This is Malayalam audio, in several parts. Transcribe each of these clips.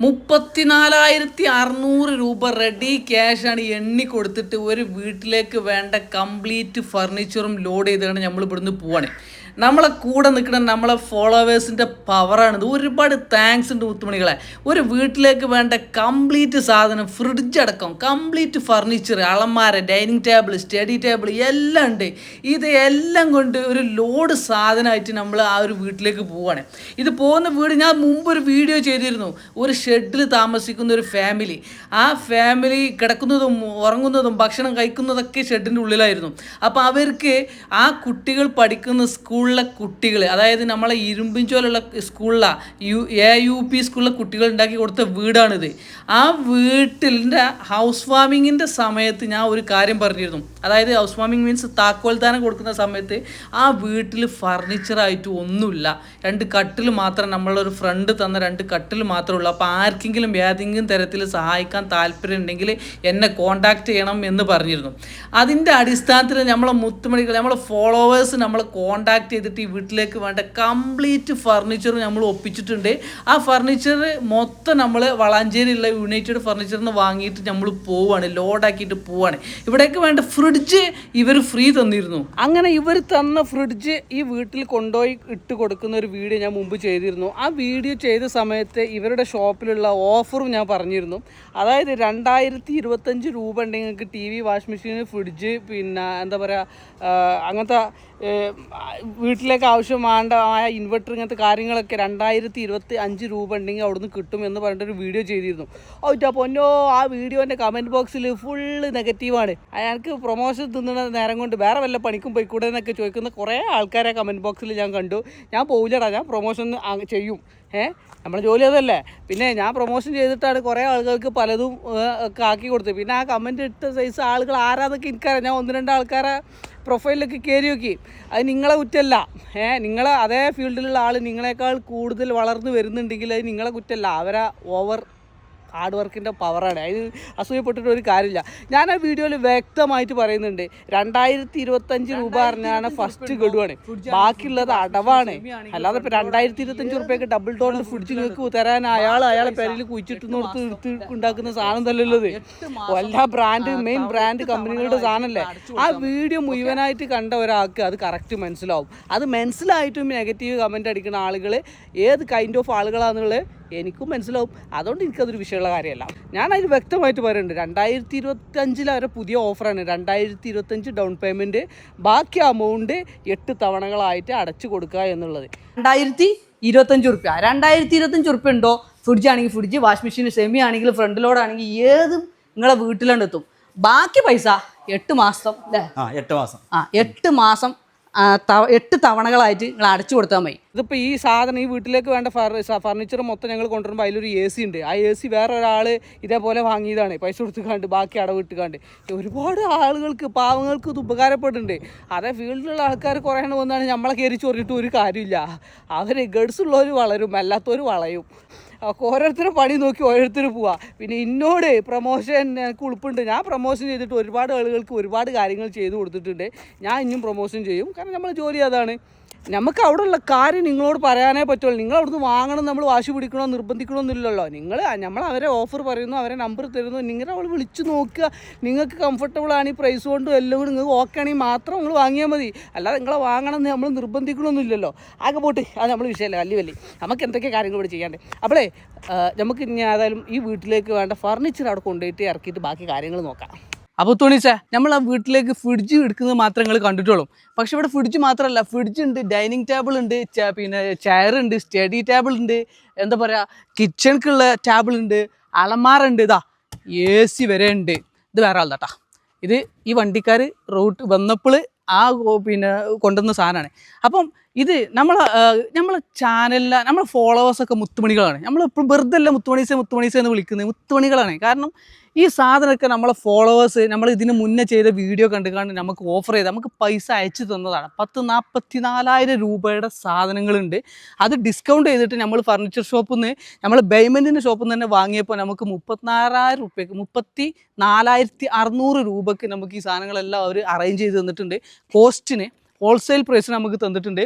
മുപ്പത്തിനാലായിരത്തി അറുന്നൂറ് രൂപ റെഡി ക്യാഷാണ് എണ്ണി കൊടുത്തിട്ട് ഒരു വീട്ടിലേക്ക് വേണ്ട കംപ്ലീറ്റ് ഫർണിച്ചറും ലോഡ് ചെയ്താണ് നമ്മൾ ഇവിടുന്ന് പോവാണ്. നമ്മളെ കൂടെ നിൽക്കുന്ന നമ്മളെ ഫോളോവേഴ്സിന്റെ പവറാണിത്. ഒരുപാട് താങ്ക്സ് ഉണ്ട് മുത്തുമണികളെ. ഒരു വീട്ടിലേക്ക് വേണ്ട കംപ്ലീറ്റ് സാധനം ഫ്രിഡ്ജ് അടക്കം കംപ്ലീറ്റ് ഫർണിച്ചർ അളമാര ഡൈനിങ് ടേബിൾ സ്റ്റഡി ടേബിൾ എല്ലാം ഉണ്ട്. ഇത് എല്ലാം കൊണ്ട് ഒരു ലോഡ് സാധനമായിട്ട് നമ്മൾ ആ ഒരു വീട്ടിലേക്ക് പോവുകയാണ് ഇത് പോകുന്ന വീട് ഞാൻ മുമ്പ് ഒരു വീഡിയോ ചെയ്തിരുന്നു. ഒരു ഷെഡിൽ താമസിക്കുന്ന ഒരു ഫാമിലി ആ ഫാമിലി കിടക്കുന്നതും ഉറങ്ങുന്നതും ഭക്ഷണം കഴിക്കുന്നതൊക്കെ ഷെഡിന്റെ ഉള്ളിലായിരുന്നു. അപ്പോൾ അവർക്ക് ആ കുട്ടികൾ പഠിക്കുന്ന സ്കൂളിലെ കുട്ടികൾ അതായത് നമ്മളെ ഇരുമ്പിഞ്ചോലുള്ള സ്കൂളിലെ യു എ യു പി സ്കൂളിലെ കുട്ടികൾ ഉണ്ടാക്കി കൊടുത്ത വീടാണിത്. ആ വീട്ടിന്റെ ഹൗസ് വാമിങ്ങിന്റെ സമയത്ത് ഞാൻ ഒരു കാര്യം പറഞ്ഞിരുന്നു. അതായത് ഹൗസ് വാമിങ് മീൻസ് താക്കോൽദാനം കൊടുക്കുന്ന സമയത്ത് ആ വീട്ടിൽ ഫർണിച്ചറായിട്ട് ഒന്നുമില്ല. രണ്ട് കട്ടിൽ മാത്രം നമ്മളൊരു ഫ്രണ്ട് തന്ന രണ്ട് കട്ടിൽ മാത്രമേ ഉള്ളൂ. അപ്പോൾ ആർക്കെങ്കിലും ഏതെങ്കിലും തരത്തിൽ സഹായിക്കാൻ താല്പര്യം ഉണ്ടെങ്കിൽ എന്നെ കോണ്ടാക്ട് ചെയ്യണം എന്ന് പറഞ്ഞിരുന്നു. അതിന്റെ അടിസ്ഥാനത്തിൽ നമ്മളെ മുത്തുമണികൾ നമ്മളെ ഫോളോവേഴ്സ് നമ്മളെ കോണ്ടാക്ട് ചെയ്തിട്ട് ഈ വീട്ടിലേക്ക് വേണ്ട കംപ്ലീറ്റ് ഫർണിച്ചർ നമ്മൾ ഒപ്പിച്ചിട്ടുണ്ട്. ആ ഫർണിച്ചർ മൊത്തം നമ്മൾ വളാഞ്ചേരിയുള്ള യുണൈറ്റഡ് ഫർണിച്ചറിന് വാങ്ങിയിട്ട് നമ്മൾ പോവാണ് ലോഡാക്കിയിട്ട് പോവാണ്. ഇവിടേക്ക് വേണ്ട ഫ്രിഡ്ജ് ഇവർ ഫ്രീ തന്നിരുന്നു. അങ്ങനെ ഇവർ തന്ന ഫ്രിഡ്ജ് ഈ വീട്ടിൽ കൊണ്ടുപോയി ഇട്ട് കൊടുക്കുന്ന ഒരു വീഡിയോ ഞാൻ മുമ്പ് ചെയ്തിരുന്നു. ആ വീഡിയോ ചെയ്ത സമയത്ത് ഇവരുടെ ഷോപ്പിലുള്ള ഓഫറും ഞാൻ പറഞ്ഞിരുന്നു. അതായത് രണ്ടായിരത്തി ഇരുപത്തഞ്ച് രൂപ ഉണ്ടെങ്കിൽ നിങ്ങൾക്ക് T V washing machine fridge പിന്നെ എന്താ പറയുക അങ്ങനത്തെ വീട്ടിലേക്ക് ആവശ്യമായ ഇൻവെർട്ടർ ഇങ്ങനത്തെ കാര്യങ്ങളൊക്കെ രണ്ടായിരത്തി ഇരുപത്തി അഞ്ച് രൂപ ഉണ്ടെങ്കിൽ അവിടുന്ന് കിട്ടും എന്ന് പറഞ്ഞിട്ടൊരു വീഡിയോ ചെയ്തിരുന്നു. ഓ അപ്പോൾ പൊന്നോ ആ വീഡിയോന്റെ കമന്റ് ബോക്സിൽ ഫുള്ള് നെഗറ്റീവാണ് അയാൾക്ക് പ്രൊമോഷൻ തിന്നുന്ന നേരം കൊണ്ട് വേറെ വല്ല പണിക്കും പോയിക്കൂടെ എന്നൊക്കെ ചോദിക്കുന്ന കുറേ ആൾക്കാരെ കമന്റ് ബോക്സിൽ ഞാൻ കണ്ടു. ഞാൻ പോവില്ലടാ ഞാൻ പ്രൊമോഷൻ ചെയ്യും. ഏ? നമ്മുടെ ജോലി അതല്ലേ. പിന്നെ ഞാൻ പ്രൊമോഷൻ ചെയ്തിട്ടാണ് കുറേ ആളുകൾക്ക് പലതും ഒക്കെ ആക്കി കൊടുത്തത്. പിന്നെ ആ കമന്റ് ഇട്ട സൈസ് ആളുകൾ ആരാന്നൊക്കെ എനിക്കറിയാം. ഞാൻ ഒന്ന് രണ്ട് ആൾക്കാരെ പ്രൊഫൈലിലൊക്കെ കയറി നോക്കി. അത് നിങ്ങളെ കുറ്റമല്ല ഏ നിങ്ങൾ അതേ ഫീൽഡിലുള്ള ആൾ നിങ്ങളെക്കാൾ കൂടുതൽ വളർന്നു വരുന്നുണ്ടെങ്കിൽ അത് നിങ്ങളെ കുറ്റമല്ല അവരെ ഓവർ ഹാർഡ് വർക്കിന്റെ പവറാണ് അതിന് അസൂയപ്പെട്ടിട്ട് ഒരു കാര്യമില്ല. ഞാൻ ആ വീഡിയോയിൽ വ്യക്തമായിട്ട് പറയുന്നുണ്ട്. രണ്ടായിരത്തി ഇരുപത്തഞ്ച് രൂപ പറഞ്ഞാണ് ഫസ്റ്റ് ഗഡുവാണ്. ബാക്കിയുള്ളത് അടവാണ്. അല്ലാതെ ഇപ്പം രണ്ടായിരത്തി ഇരുപത്തഞ്ച് റുപ്യക്ക് ഡബിൾ ഡോറിൽ ഫ്രിഡ്ജ് നിങ്ങൾക്ക് തരാൻ അയാൾ അയാളെ പേരിൽ കുഴിച്ചിട്ട് കൊടുത്ത് എടുത്ത് ഉണ്ടാക്കുന്ന സാധനം തല്ലല്ലത് എല്ലാ ബ്രാൻഡ് മെയിൻ ബ്രാൻഡ് കമ്പനികളുടെ സാധനമല്ലേ? ആ വീഡിയോ മുഴുവനായിട്ട് കണ്ട ഒരാൾക്ക് അത് കറക്റ്റ് മനസ്സിലാവും. അത് മനസ്സിലായിട്ടും നെഗറ്റീവ് കമന്റ് അടിക്കുന്ന ആളുകൾ ഏത് കൈൻഡ് ഓഫ് ആളുകളാണെന്നുള്ളത് എനിക്കും മനസ്സിലാവും. അതുകൊണ്ട് എനിക്കതൊരു വിഷയമുള്ള കാര്യമല്ല. ഞാൻ അതിൽ വ്യക്തമായിട്ട് പറയുന്നുണ്ട്. രണ്ടായിരത്തി ഇരുപത്തി അഞ്ചിൽ അവരെ പുതിയ ഓഫറാണ്. രണ്ടായിരത്തി ഇരുപത്തഞ്ച് ഡൗൺ പേയ്മെന്റ് ബാക്കി അമൗണ്ട് എട്ട് തവണകളായിട്ട് അടച്ചു കൊടുക്കുക എന്നുള്ളത്. രണ്ടായിരത്തി ഇരുപത്തഞ്ച് റുപ്യ രണ്ടായിരത്തി ഇരുപത്തഞ്ച് റുപ്യ ഉണ്ടോ? ഫ്രിഡ്ജ് ആണെങ്കിൽ ഫ്രിഡ്ജ് വാഷിംഗ് മെഷീൻ സെമി ആണെങ്കിൽ ഫ്രണ്ട് ലോഡ് ആണെങ്കിൽ ഏതും നിങ്ങളെ വീട്ടിലുണ്ടെത്തും ബാക്കി പൈസ എട്ട് മാസം അല്ലേ എട്ട് മാസം. ആ എട്ട് മാസം എട്ട് തവണകളായിട്ട് നിങ്ങൾ അടച്ചു കൊടുത്താൽ മതി. ഇതിപ്പോൾ ഈ സാധനം ഈ വീട്ടിലേക്ക് വേണ്ട ഫർണിച്ചർ മൊത്തം ഞങ്ങൾ കൊണ്ടുവരുമ്പോൾ അതിലൊരു എ സി ഉണ്ട്. ആ എ സി വേറെ ഒരാൾ ഇതേപോലെ വാങ്ങിയതാണ്. പൈസ കൊടുത്തുകാണ്ട് ബാക്കി അടവിട്ടുകാണ്ട് ഒരുപാട് ആളുകൾക്ക് പാവങ്ങൾക്ക് ഇത് ഉപകാരപ്പെടുന്നുണ്ട്. അതേ ഫീൽഡിലുള്ള ആൾക്കാർ കുറേ എണ്ണം വന്നാണ് നമ്മളെ കയറി ചൊറിയിട്ട് ഒരു കാര്യമില്ല. അവർ ഗഡ്സ് ഉള്ളവർ വളരും അല്ലാത്തവർ വളയും. ഒക്കെ ഓരോരുത്തരുടെ പണി നോക്കി ഓരോരുത്തർ പോവാ. പിന്നെ എന്നോട് പ്രൊമോഷൻ എനിക്ക് ഉൾപ്പുണ്ട് ഞാൻ പ്രൊമോഷൻ ചെയ്തിട്ട് ഒരുപാട് ആളുകൾക്ക് ഒരുപാട് കാര്യങ്ങൾ ചെയ്തു കൊടുത്തിട്ടുണ്ട്. ഞാൻ ഇന്നും പ്രൊമോഷൻ ചെയ്യും. കാരണം നമ്മൾ ജോലി അതാണ്. നമുക്ക് അവിടെ ഉള്ള കാര്യം നിങ്ങളോട് പറയാനേ പറ്റുള്ളൂ. നിങ്ങൾ അവിടുന്ന് വാങ്ങണം നമ്മൾ വാശി പിടിക്കണോ നിർബന്ധിക്കണോ എന്നില്ലല്ലോ നിങ്ങൾ നമ്മൾ അവരെ ഓഫർ പറയുന്നു അവരെ നമ്പർ തരുന്നു നിങ്ങൾ അവൾ വിളിച്ച് നോക്കുക. നിങ്ങൾക്ക് കംഫർട്ടബിൾ ആണ് ഈ പ്രൈസ് കൊണ്ടും എല്ലാം കൂടി നിങ്ങൾക്ക് ഓക്കെ ആണെങ്കിൽ മാത്രം നിങ്ങൾ വാങ്ങിയാൽ മതി. അല്ലാതെ നിങ്ങളെ വാങ്ങണം എന്ന് നമ്മൾ നിർബന്ധിക്കണമെന്നില്ലല്ലോ ആകെ പോട്ട് അത് നമ്മൾ വിഷയമല്ല വലിയ വലിയ. നമുക്ക് എന്തൊക്കെ കാര്യങ്ങൾ ഇവിടെ ചെയ്യാണ്ട്. അപ്പോളേ നമുക്ക് ഇനി ഏതായാലും ഈ വീട്ടിലേക്ക് വേണ്ട ഫർണിച്ചർ അവിടെ കൊണ്ടുപോയിട്ട് ഇറക്കിയിട്ട് ബാക്കി കാര്യങ്ങൾ നോക്കാം. അപ്പോൾ തുണിച്ച നമ്മൾ ആ വീട്ടിലേക്ക് ഫ്രിഡ്ജ് എടുക്കുന്നത് മാത്രം നിങ്ങൾ കണ്ടിട്ടുള്ളൂ. പക്ഷെ ഇവിടെ ഫ്രിഡ്ജ് മാത്രമല്ല ഫ്രിഡ്ജ് ഉണ്ട് ഡൈനിങ് ടേബിൾ ഉണ്ട് പിന്നെ ചെയർ ഉണ്ട് സ്റ്റഡി ടേബിൾ ഉണ്ട് എന്താ പറയുക കിച്ചണിക്കുള്ള ടേബിൾ ഉണ്ട് അലമാര ഉണ്ട് ഇതാ എ സി വരെ ഉണ്ട്. ഇത് വേറെ ആൾതാട്ടാ ഇത് ഈ വണ്ടിക്കാർ റൂട്ട് വന്നപ്പോൾ ആ പിന്നെ കൊണ്ടുവന്ന സാധനമാണ്. അപ്പം ഇത് നമ്മൾ നമ്മളെ ചാനലിലെ നമ്മളെ ഫോളോവേഴ്സൊക്കെ മുത്തുമണികളാണ്. നമ്മൾ വെറുതെ അല്ല മുത്തുമണീസെ മുത്തുമണീസെ എന്ന് വിളിക്കുന്നത് മുത്തുമണികളാണ്. കാരണം ഈ സാധനമൊക്കെ നമ്മളെ ഫോളോവേഴ്സ് നമ്മൾ ഇതിന് മുന്നേ ചെയ്ത വീഡിയോ കണ്ടു കണ്ട് നമുക്ക് ഓഫർ ചെയ്ത് നമുക്ക് പൈസ അയച്ചു തന്നതാണ്. പത്ത് നാൽപ്പത്തി നാലായിരം രൂപയുടെ സാധനങ്ങളുണ്ട്. അത് ഡിസ്കൗണ്ട് ചെയ്തിട്ട് നമ്മൾ ഫർണിച്ചർ ഷോപ്പിൽ നിന്ന് നമ്മൾ ബേയ്മെന്റിന്റെ ഷോപ്പിൽ നിന്ന് തന്നെ വാങ്ങിയപ്പോൾ നമുക്ക് മുപ്പത്തിനാലായിരം രൂപയ്ക്ക് മുപ്പത്തി നാലായിരത്തി അറുന്നൂറ് രൂപയ്ക്ക് നമുക്ക് ഈ സാധനങ്ങളെല്ലാം അവർ അറേഞ്ച് ചെയ്ത് തന്നിട്ടുണ്ട്. കോസ്റ്റിന് ഹോൾസെയിൽ പ്രൈസിന് നമുക്ക് തന്നിട്ടുണ്ട്.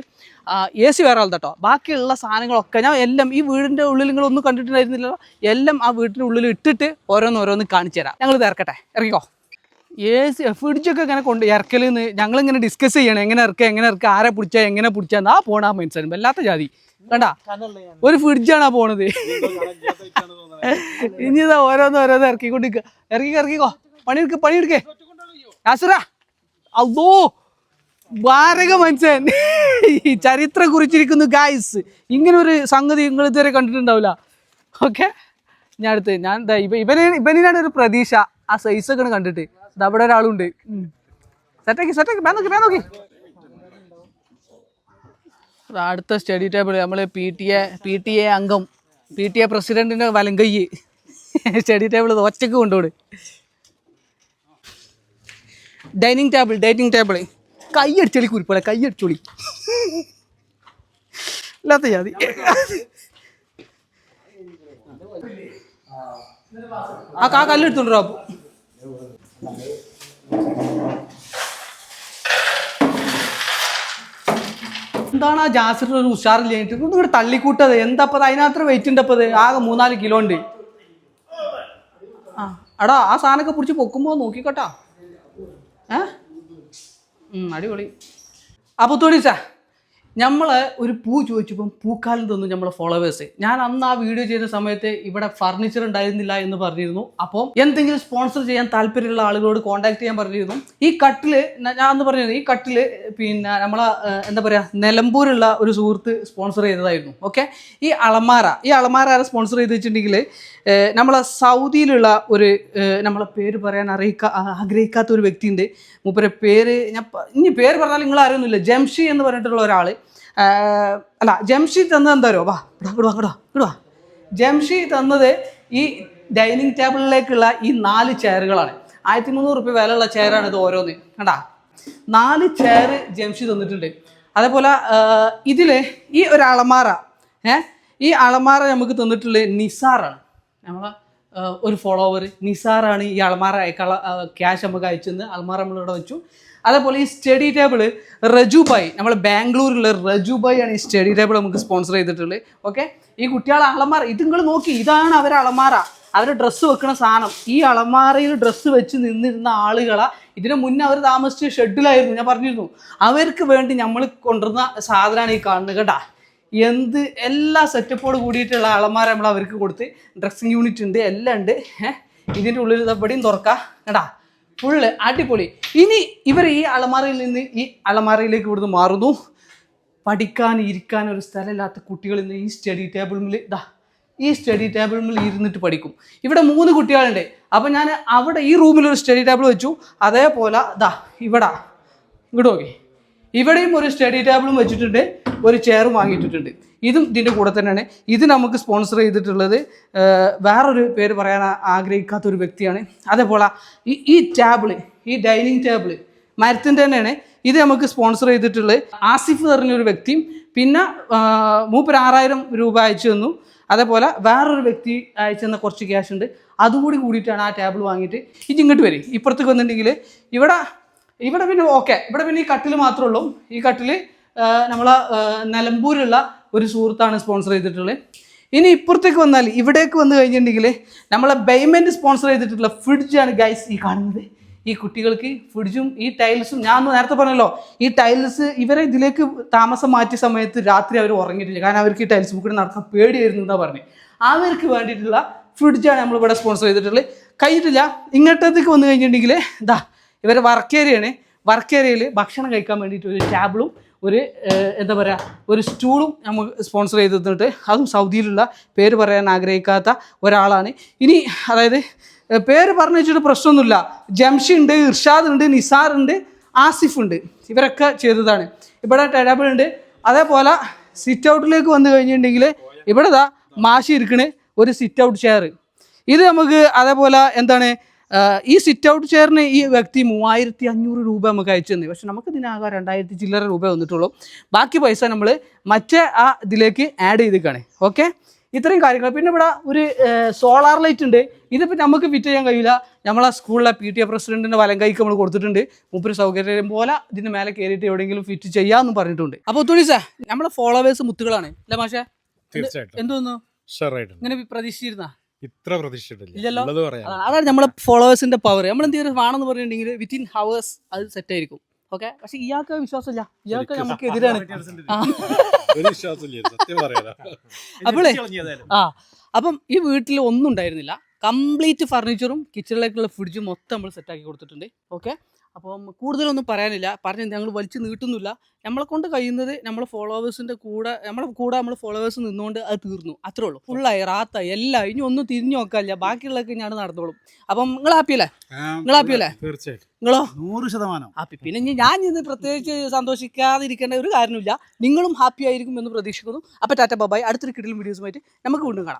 എ സി വേറെ ആൾ കേട്ടോ ബാക്കിയുള്ള സാധനങ്ങളൊക്കെ ഞാൻ എല്ലാം ഈ വീടിന്റെ ഉള്ളിൽ നിങ്ങൾ ഒന്നും കണ്ടിട്ടുണ്ടായിരുന്നില്ലല്ലോ. എല്ലാം ആ വീടിന്റെ ഉള്ളിൽ ഇട്ടിട്ട് ഓരോന്ന് ഓരോന്ന് കാണിച്ചു തരാം. ഞങ്ങൾ ഇറക്കട്ടെ. ഇറങ്ങിക്കോ. എ സി ഫ്രിഡ്ജൊക്കെ ഇങ്ങനെ കൊണ്ട് ഇറക്കലെന്ന് ഞങ്ങളിങ്ങനെ ഡിസ്കസ് ചെയ്യണം. എങ്ങനെ ഇറക്കുക എങ്ങനെ ഇറക്കുക ആരെ പിടിച്ചാൽ എങ്ങനെ പിടിച്ചാൽ ആ പോണ ആ മനസ്സിലും വല്ലാത്ത ജാതി. കണ്ട? ഒരു ഫ്രിഡ്ജാണ് ആ പോണത്. ഇനി ഇതാ ഓരോന്ന് ഓരോന്ന് ഇറക്കിക്കൊണ്ടിരിക്കുക ഇറക്കി ഇറക്കിക്കോ. പണിയെടുക്ക് പണിയെടുക്കേ. യാസുറ. അല്ലോ വാരക മനുഷ്യൻ. ഈ ചരിത്രം കുറിച്ചിരിക്കുന്നു ഗായ്സ് ഇങ്ങനെ ഒരു സംഗതി നിങ്ങൾ ഇതുവരെ കണ്ടിട്ടുണ്ടാവില്ല. ഓക്കെ ഞാൻ അടുത്ത് ഞാൻ ദാ ഇവ ഇവന് ഇവനാണ് ഒരു പ്രതീക്ഷ. ആ സൈസ് ഒക്കെ കണ്ടിട്ട്. ഇത് അവിടെ ഒരാളുണ്ട്. സെറ്റാക്കി സെറ്റാക്കി വേ നോക്കി വേ നോക്കി. അടുത്ത സ്റ്റഡി ടേബിൾ നമ്മൾ P T A P T A അംഗം. പി ടി എ പ്രസിഡന്റിന്റെ വലങ്കൈ. സ്റ്റഡി ടേബിൾ ഒറ്റയ്ക്ക് കൊണ്ടുപോട് ഡൈനിങ് ടേബിൾ ഡൈനിങ് ടേബിൾ കൈ അടിച്ചോളി കുരിപ്പോലെ കൈ അടിച്ചോളി അല്ലാത്ത ജാതി. ആ കാ കല്ലെടുത്തോണ്ടോ അപ്പൊ എന്താണ് ആ ജാസിറിന് ഒരു ഉഷാറില്ല ഒന്നും ഇങ്ങോട്ട് തള്ളിക്കൂട്ടത് എന്താ അപ്പത് അതിനകത്ത് വെയിറ്റ് ഉണ്ട് ആകെ മൂന്നാൽ കിലോ ഉണ്ട്. ആ എടാ ആ സാധനമൊക്കെ പിടിച്ച് പൊക്കുമ്പോൾ നോക്കിക്കോട്ടാ. ഏഹ് അടിപൊളി. അപ്പോൾ തൊടിച്ചാ നമ്മൾ ഒരു പൂ ചോദിച്ചപ്പം പൂക്കാലം തന്നു നമ്മളെ ഫോളോവേഴ്സ് ഞാൻ അന്ന് ആ വീഡിയോ ചെയ്ത സമയത്ത് ഇവിടെ ഫർണിച്ചർ ഉണ്ടായിരുന്നില്ല എന്ന് പറഞ്ഞിരുന്നു. അപ്പോൾ എന്തെങ്കിലും സ്പോൺസർ ചെയ്യാൻ താല്പര്യമുള്ള ആളുകളോട് കോൺടാക്ട് ചെയ്യാൻ പറഞ്ഞിരുന്നു. ഈ കട്ടിൽ ഞാൻ അന്ന് പറഞ്ഞിരുന്നു ഈ കട്ടിൽ പിന്നെ നമ്മളെ എന്താ പറയുക നിലമ്പൂരുള്ള ഒരു സുഹൃത്ത് സ്പോൺസർ ചെയ്തതായിരുന്നു. ഓക്കെ ഈ അളമാര ഈ അളമാര ആരെ സ്പോൺസർ ചെയ്ത് വെച്ചിട്ടുണ്ടെങ്കിൽ നമ്മളെ സൗദിയിലുള്ള ഒരു നമ്മളെ പേര് പറയാൻ അറിയിക്ക ആഗ്രഹിക്കാത്ത ഒരു വ്യക്തിയുണ്ട്. മൂപ്പരെ പേര് ഞാൻ ഇനി പേര് പറഞ്ഞാൽ നിങ്ങൾ അറിയുന്നില്ല ജംഷി എന്ന് പറഞ്ഞിട്ടുള്ള ഒരാൾ അല്ല ജംഷി തന്നത് എന്താരോ വാ ഇടാ ഇടുവാ ഇടാ ജംഷി തന്നത് ഈ ഡൈനിങ് ടേബിളിലേക്കുള്ള ഈ നാല് ചെയറുകളാണ്. ആയിരത്തി മുന്നൂറ് റുപ്യ വിലയുള്ള ചെയറാണ് ഇത് ഓരോന്ന്. കണ്ടാ? നാല് ചെയർ ജംഷി തന്നിട്ടുണ്ട്. അതേപോലെ ഇതിൽ ഈ ഒരു അളമാറ ഏ? ഈ അളമാറ നമുക്ക് തന്നിട്ടുള്ളത് നിസാറാണ്. നമ്മളെ ഒരു ഫോളോവർ നിസാറാണ് ഈ അളമാറ ക്യാഷ് നമുക്ക് അയച്ചെന്ന് അളമാറ നമ്മളിവിടെ വെച്ചു. അതേപോലെ ഈ സ്റ്റഡി ടേബിൾ റജുബായ് നമ്മൾ ബാംഗ്ലൂരിലുള്ള റജുബായ് ആണ് ഈ സ്റ്റഡി ടേബിൾ നമുക്ക് സ്പോൺസർ ചെയ്തിട്ടുള്ളത്. ഓക്കെ ഈ കുട്ടികളെ അളമാറ ഇത് നിങ്ങൾ നോക്കി ഇതാണ് അവരെ അളമാറ അവർ ഡ്രസ്സ് വെക്കുന്ന സാധനം. ഈ അളമാറയിൽ ഡ്രസ്സ് വെച്ച് നിന്നിരുന്ന ആളുകളെ. ഇതിനു മുന്നേ അവർ താമസിച്ച ഷെഡിലായിരുന്നു ഞാൻ പറഞ്ഞിരുന്നു. അവർക്ക് വേണ്ടി നമ്മൾ കൊണ്ടുവന്ന സാധനമാണ് ഈ കാണുന്നത് കേട്ടാ. എന്ത് എല്ലാ സെറ്റപ്പോട് കൂടിയിട്ടുള്ള അളമാര നമ്മൾ അവർക്ക് കൊടുത്ത് ഡ്രസ്സിങ് യൂണിറ്റ് ഉണ്ട് എല്ലാം ഉണ്ട്. ഇതിന്റെ ഉള്ളിൽ ഇതെവിടെയും തുറക്കാം കേട്ടാ. ഫുള്ള് അടിപൊളി. ഇനി ഇവർ ഈ അലമാറയിൽ നിന്ന് ഈ അലമാറയിലേക്ക് ഇവിടുന്ന് മാറുന്നു. പഠിക്കാൻ ഇരിക്കാൻ ഒരു സ്ഥലമില്ലാത്ത കുട്ടികൾ ഇന്ന് ഈ സ്റ്റഡി ടേബിൾ ടേബിളിൽ ഇതാ ഈ സ്റ്റഡി ടേബിൾ ടേബിളിൽ ഇരുന്നിട്ട് പഠിക്കും. ഇവിടെ മൂന്ന് കുട്ടികളുണ്ട്. അപ്പം ഞാൻ അവിടെ ഈ റൂമിൽ ഒരു സ്റ്റഡി ടേബിൾ വെച്ചു. അതേപോലെ ദാ ഇവിടെ ഇങ്ങോട്ട് നോക്കി. ഇവിടെയും ഒരു സ്റ്റഡി ടേബിളും വെച്ചിട്ടുണ്ട്. ഒരു ചെയർ വാങ്ങിയിട്ടിട്ടുണ്ട്. ഇതും ഇതിന്റെ കൂടെ തന്നെയാണ്. ഇത് നമുക്ക് സ്പോൺസർ ചെയ്തിട്ടുള്ളത് വേറൊരു പേര് പറയാൻ ആഗ്രഹിക്കാത്ത ഒരു വ്യക്തിയാണ്. അതേപോലെ ഈ ഈ ടേബിൾ ഈ ഡൈനിങ് ടേബിൾ മരത്തിന്റെ തന്നെയാണ്. ഇത് നമുക്ക് സ്പോൺസർ ചെയ്തിട്ടുള്ളത്. ആസിഫ് പറഞ്ഞൊരു വ്യക്തിയും പിന്നെ മൂപ്പർ ആറായിരം രൂപ അയച്ചു തന്നു. അതേപോലെ വേറൊരു വ്യക്തി അയച്ചു തന്ന കുറച്ച് ക്യാഷ് ഉണ്ട്. അതുകൂടി കൂടിയിട്ടാണ് ആ ടേബിൾ വാങ്ങിയിട്ട് ഇത് ഇങ്ങോട്ട് വരും. ഇപ്പുറത്തേക്ക് വന്നിട്ടുണ്ടെങ്കിൽ ഇവിടെ ഇവിടെ പിന്നെ ഓക്കെ ഇവിടെ പിന്നെ ഈ കട്ടിൽ മാത്രമേ ഉള്ളൂ. ഈ കട്ടിൽ നമ്മളെ നിലമ്പൂരുള്ള ഒരു സുഹൃത്താണ് സ്പോൺസർ ചെയ്തിട്ടുള്ളത്. ഇനി ഇപ്പുറത്തേക്ക് വന്നാൽ ഇവിടേക്ക് വന്നു കഴിഞ്ഞിട്ടുണ്ടെങ്കിൽ നമ്മളെ ബെയ്മെന്റ് സ്പോൺസർ ചെയ്തിട്ടുള്ള ഫ്രിഡ്ജാണ് ഗൈസ് ഈ കാണുന്നത്. ഈ കുട്ടികൾക്ക് ഫ്രിഡ്ജും ഈ ടൈൽസും ഞാൻ നേരത്തെ പറഞ്ഞല്ലോ ഈ ടൈൽസ് ഇവരെ ഇതിലേക്ക് താമസം മാറ്റിയ സമയത്ത് രാത്രി അവർ ഉറങ്ങിയിട്ടില്ല. കാരണം അവർക്ക് ഈ ടൈൽസ് ബുക്കിൽ നടക്കാൻ പേടിയായിരുന്നു എന്നാ പറഞ്ഞത് അവർക്ക് വേണ്ടിയിട്ടുള്ള ഫ്രിഡ്ജാണ് നമ്മളിവിടെ സ്പോൺസർ ചെയ്തിട്ടുള്ളത്. കഴിഞ്ഞിട്ടില്ല ഇങ്ങോട്ടത്തേക്ക് വന്നു കഴിഞ്ഞിട്ടുണ്ടെങ്കിൽ ഇതാ ഇവരെ വർക്ക് ഏരിയയാണ് വർക്ക് ഏരിയയിൽ ഭക്ഷണം കഴിക്കാൻ വേണ്ടിയിട്ട് ഒരു ടേബിളും ഒരു എന്താ പറയുക ഒരു സ്റ്റൂളും നമുക്ക് സ്പോൺസർ ചെയ്ത് തന്നിട്ട് അതും സൗദിയിലുള്ള പേര് പറയാൻ ആഗ്രഹിക്കാത്ത ഒരാളാണ്. ഇനി അതായത് പേര് പറഞ്ഞു വെച്ചിട്ട് പ്രശ്നമൊന്നുമില്ല. ജംഷി ഉണ്ട് ഇർഷാദ് ഉണ്ട് നിസാർ ഉണ്ട് ആസിഫ് ഉണ്ട്. ഇവരൊക്കെ ചെയ്തതാണ്. ഇവിടെ ടേബിൾ ഉണ്ട്. അതേപോലെ സിറ്റ് ഔട്ടിലേക്ക് വന്നു കഴിഞ്ഞിട്ടുണ്ടെങ്കിൽ ഇവിടെ ദാ മാഷി ഇരിക്കണ് ഒരു സിറ്റ് ഔട്ട് ചെയർ ഇത് നമുക്ക് അതേപോലെ എന്താണ് ഈ സിറ്റ് ഔട്ട് ചെയറിന് ഈ വ്യക്തി മൂവായിരത്തി അഞ്ഞൂറ് രൂപ നമുക്ക് അയച്ചു തന്നെ. പക്ഷെ നമുക്ക് ഇതിനാകെ രണ്ടായിരത്തി ചില്ലറ രൂപ വന്നിട്ടുള്ളൂ. ബാക്കി പൈസ നമ്മൾ മറ്റേ ആ ഇതിലേക്ക് ആഡ് ചെയ്തേക്കാണ് ഓക്കെ ഇത്രയും കാര്യങ്ങൾ. പിന്നെ ഇവിടെ ഒരു സോളാർ ലൈറ്റ് ഉണ്ട്. ഇതിപ്പോൾ നമുക്ക് ഫിറ്റ് ചെയ്യാൻ കഴിയില്ല. നമ്മളെ സ്കൂളിലെ പി ടി എ പ്രസിഡന്റിന്റെ വലം കൈക്ക് നമ്മൾ കൊടുത്തിട്ടുണ്ട്. മുപ്പര് സൗകര്യം പോലെ ഇതിന് മേലെ കയറിയിട്ട് എവിടെയെങ്കിലും ഫിറ്റ് ചെയ്യാമെന്ന് പറഞ്ഞിട്ടുണ്ട്. അപ്പോൾ തുണിസ നമ്മളെ ഫോളോവേഴ്സ് മുത്തുകളാണ്. അല്ലേ മാഷേ? തീർച്ചയായിട്ടും. എന്തോന്നു ഇങ്ങനെ പ്രതീക്ഷിച്ചിരുന്ന? ഇത്ര പ്രതീക്ഷിച്ചിട്ടില്ല. ഉള്ളത് പറയാം. അതാണ് അതാണ് നമ്മളെ ഫോളോവേഴ്സിന്റെ പവർ നമ്മൾ എന്തെങ്കിലും വേണമെന്ന് പറഞ്ഞിട്ടുണ്ടെങ്കിൽ വിത്തിൻ ഹവേഴ്സ് അത് സെറ്റ് ആയിരിക്കും. ഓക്കെ പക്ഷെ ഇയാൾക്ക് വിശ്വാസമില്ല. ഇയാൾക്ക് നമുക്ക് എതിരാണ്. ഒരു വിശ്വാസമില്ല. സത്യം പറയാലോ. അപ്പോളേ ആ. അപ്പം ഈ വീട്ടിൽ ഒന്നും ഉണ്ടായിരുന്നില്ല. കംപ്ലീറ്റ് ഫർണിച്ചറും കിച്ചണിലേക്കുള്ള ഫ്രിഡ്ജും മൊത്തം നമ്മൾ സെറ്റ് ആക്കി കൊടുത്തിട്ടുണ്ട്. ഓക്കെ അപ്പം കൂടുതലൊന്നും പറയാനില്ല. പറഞ്ഞ് ഞങ്ങൾ വലിച്ചു നീട്ടുന്നില്ല. നമ്മളെ കൊണ്ട് കഴിയുന്നത് നമ്മളെ ഫോളോവേഴ്സിന്റെ കൂടെ നമ്മളെ കൂടെ നമ്മൾ ഫോളോവേഴ്സ് നിന്നുകൊണ്ട് അത് തീർന്നു. അത്രേ ഉള്ളൂ. ഫുള്ളായി റാത്തായി എല്ലാം. ഇനി ഒന്നും തിരിഞ്ഞു നോക്കാനില്ല. ബാക്കിയുള്ളതൊക്കെ ഞാൻ നടന്നോളും. അപ്പം നിങ്ങൾ ഹാപ്പിയല്ലേ നിങ്ങൾ ഹാപ്പിയല്ലേ തീർച്ചയായിട്ടും. നിങ്ങളോ? നൂറ് ശതമാനം. ഹാപ്പി പിന്നെ ഇനി ഞാൻ ഇന്ന് പ്രത്യേകിച്ച് സന്തോഷിക്കാതിരിക്കേണ്ട ഒരു കാര്യമില്ല നിങ്ങളും ഹാപ്പി ആയിരിക്കും എന്ന് പ്രതീക്ഷിക്കുന്നു. അപ്പോൾ ടാറ്റ ബബായി അടുത്തൊരു കിടിലും വീഡിയോസുമായിട്ട് നമുക്ക് വീണ്ടും കാണാം.